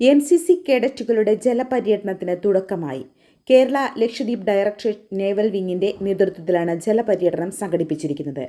N C C കേഡറ്റുകളുടെ ജലപര്യടനത്തിന് തുടക്കമായി. കേരള ലക്ഷദ്വീപ് ഡയറക്ടറേറ്റ് നേവൽ വിങ്ങിന്റെ നേതൃത്വത്തിലാണ് ജലപര്യടനം സംഘടിപ്പിച്ചിരിക്കുന്നത്.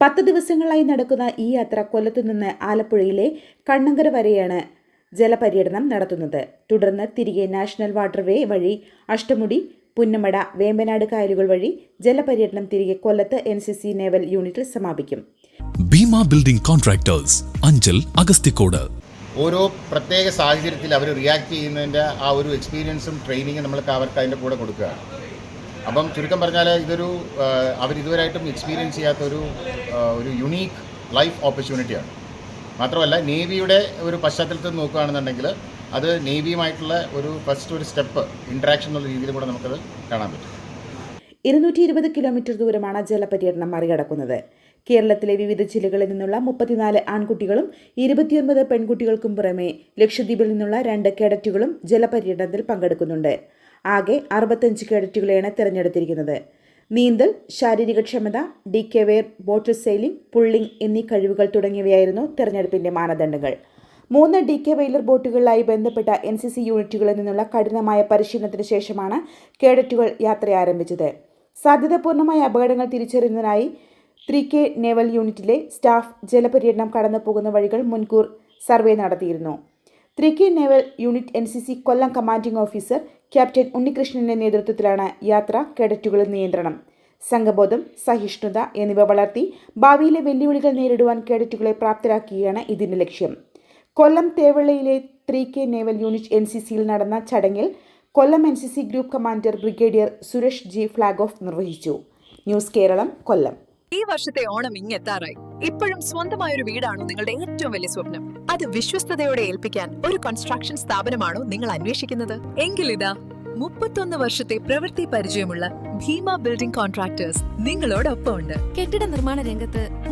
പത്ത് ദിവസങ്ങളായി നടക്കുന്ന ഈ യാത്ര കൊല്ലത്തു നിന്ന് ആലപ്പുഴയിലെ കണ്ണങ്കര വരെയാണ് ജലപര്യടനം നടത്തുന്നത്. തുടർന്ന് തിരികെ നാഷണൽ വാട്ടർവേ വഴി അഷ്ടമുടി പുന്നമട വേമ്പനാട് കായലുകൾ വഴി ജലപര്യടനം തിരികെ കൊല്ലത്ത് എൻ സി സി നേവൽ യൂണിറ്റിൽ സമാപിക്കും. ഭീമ ബിൽഡിംഗ് കോൺട്രാക്ടേഴ്സ് അഞ്ചൽ അഗസ്തിക്കോട് ഓരോ പ്രത്യേക സാഹചര്യത്തിൽ അവർ റിയാക്ട് ചെയ്യുന്നതിന്റെ ആ ഒരു എക്സ്പീരിയൻസും ട്രെയിനിങ്ങും നമ്മൾക്ക് അവർക്ക് അതിന്റെ കൂടെ കൊടുക്കുകയാണ്. അപ്പം ചുരുക്കം പറഞ്ഞാൽ ഇതൊരു അവർ ഇതുവരെയായിട്ടും എക്സ്പീരിയൻസ് ചെയ്യാത്തൊരു ഒരു യുണീക്ക് ലൈഫ് ഓപ്പർച്യൂണിറ്റിയാണ് മാത്രമല്ല നേവിയുടെ ഒരു പശ്ചാത്തലത്തിൽ നോക്കുകയാണെന്നുണ്ടെങ്കിൽ അത് നേവിയുമായിട്ടുള്ള ഒരു ഫസ്റ്റ് ഒരു സ്റ്റെപ്പ് ഇൻട്രാക്ഷൻ എന്നുള്ള രീതിയിൽ കൂടെ നമുക്കത് കാണാൻ പറ്റും. ഇരുന്നൂറ്റി ഇരുപത് കിലോമീറ്റർ ദൂരമാണ് ജലപര്യടനം മറികടക്കുന്നത്. കേരളത്തിലെ വിവിധ ജില്ലകളിൽ നിന്നുള്ള മുപ്പത്തിനാല് ആൺകുട്ടികളും ഇരുപത്തിയൊൻപത് പെൺകുട്ടികൾക്കും പുറമെ ലക്ഷദ്വീപിൽ നിന്നുള്ള രണ്ട് കേഡറ്റുകളും ജലപര്യടനത്തിൽ പങ്കെടുക്കുന്നുണ്ട്. ആകെ അറുപത്തഞ്ച് കേഡറ്റുകളെയാണ് തിരഞ്ഞെടുത്തിരിക്കുന്നത്. നീന്തൽ ശാരീരിക ക്ഷമത D K whaler boat sailing pulling എന്നീ കഴിവുകൾ തുടങ്ങിയവയായിരുന്നു തെരഞ്ഞെടുപ്പിന്റെ മാനദണ്ഡങ്ങൾ. മൂന്ന് ഡി കെ വെയിലർ ബോട്ടുകളിലായി ബന്ധപ്പെട്ട എൻ സി സി യൂണിറ്റുകളിൽ നിന്നുള്ള കഠിനമായ പരിശീലനത്തിന് ശേഷമാണ് കേഡറ്റുകൾ യാത്ര ആരംഭിച്ചത് സാധ്യതാപൂർണമായ അപകടങ്ങൾ തിരിച്ചറിയുന്നതിനായി ത്രീ കെ നേവൽ യൂണിറ്റിലെ സ്റ്റാഫ് ജലപര്യടനം കടന്നു പോകുന്ന വഴികൾ മുൻകൂർ സർവേ നടത്തിയിരുന്നു. Three K naval unit N C C Kollam commanding officer captain ഉണ്ണികൃഷ്ണന്റെ നേതൃത്വത്തിലാണ് യാത്ര കേഡറ്റുകളിൽ നിയന്ത്രണം. സംഘബോധം സഹിഷ്ണുത എന്നിവ വളർത്തി ഭാവിയിലെ വെല്ലുവിളികൾ നേരിടുവാൻ കേഡറ്റുകളെ പ്രാപ്തരാക്കുകയാണ് ഇതിന്റെ ലക്ഷ്യം. Kollam തേവള്ളയിലെ three K naval unit N C സിയിൽ നടന്ന ചടങ്ങിൽ Kollam N C C group commander brigadier Suresh G flag off നിർവഹിച്ചു. ന്യൂസ് കേരളം കൊല്ലം. ഈ വർഷത്തെ ഓണം ഇങ്ങെത്താറായി ഇപ്പോഴും സ്വന്തമായ ഒരു വീടാണോ നിങ്ങളുടെ ഏറ്റവും വലിയ സ്വപ്നം? അത് വിശ്വസ്തയോടെ ഏൽപ്പിക്കാൻ ഒരു കൺസ്ട്രക്ഷൻ സ്ഥാപനമാണോ നിങ്ങൾ അന്വേഷിക്കുന്നത്? എങ്കിൽ ഇതാ മുപ്പത്തൊന്ന് വർഷത്തെ പ്രവൃത്തി പരിചയമുള്ള ഭീമ ബിൽഡിംഗ് കോൺട്രാക്ടേഴ്സ് നിങ്ങളോടൊപ്പം ഉണ്ട് കെട്ടിട നിർമ്മാണ രംഗത്ത്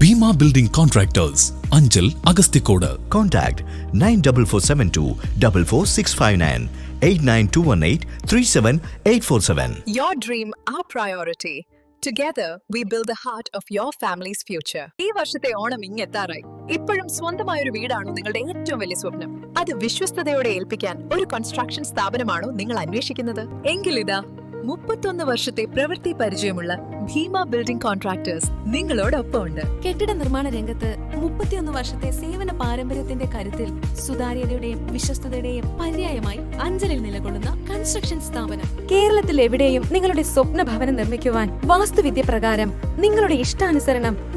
Bhima building contractors Anchal Agasthikode Contact 94472 44659 89218 37847. Your dream, our priority. Together, we build the heart of your family's future. ഈ വർഷത്തെ ഓണം ഇങ്ങെത്താറായി ഇപ്പോഴും സ്വന്തമായ ഒരു വീടാണോ നിങ്ങളുടെ ഏറ്റവും വലിയ സ്വപ്നം അത് വിശ്വസ്തയോടെ ഏൽപ്പിക്കാൻ ഒരു കൺസ്ട്രക്ഷൻ സ്ഥാപനമാണോ നിങ്ങൾ അന്വേഷിക്കുന്നത് എങ്കിൽ ഇതാ മുപ്പത്തൊന്ന് വർഷത്തെ പ്രവൃത്തി പരിചയമുള്ള ഭീമ ബിൽഡിംഗ് കോൺട്രാക്ടേഴ്സ് നിങ്ങളോടൊപ്പം ഉണ്ട് കെട്ടിട നിർമ്മാണ രംഗത്ത് മുപ്പത്തിയൊന്ന് വർഷത്തെ സേവന പാരമ്പര്യത്തിന്റെ കരുത്തിൽ സുതാര്യതയുടെയും വിശ്വസ്തതയുടെയും പര്യായമായി അഞ്ചലിൽ നിലകൊള്ളുന്ന കൺസ്ട്രക്ഷൻ സ്ഥാപനം. കേരളത്തിൽ എവിടെയും നിങ്ങളുടെ സ്വപ്ന ഭവനം നിർമ്മിക്കുവാൻ വാസ്തുവിദ്യ പ്രകാരം നിങ്ങളുടെ ഇഷ്ടാനുസരണം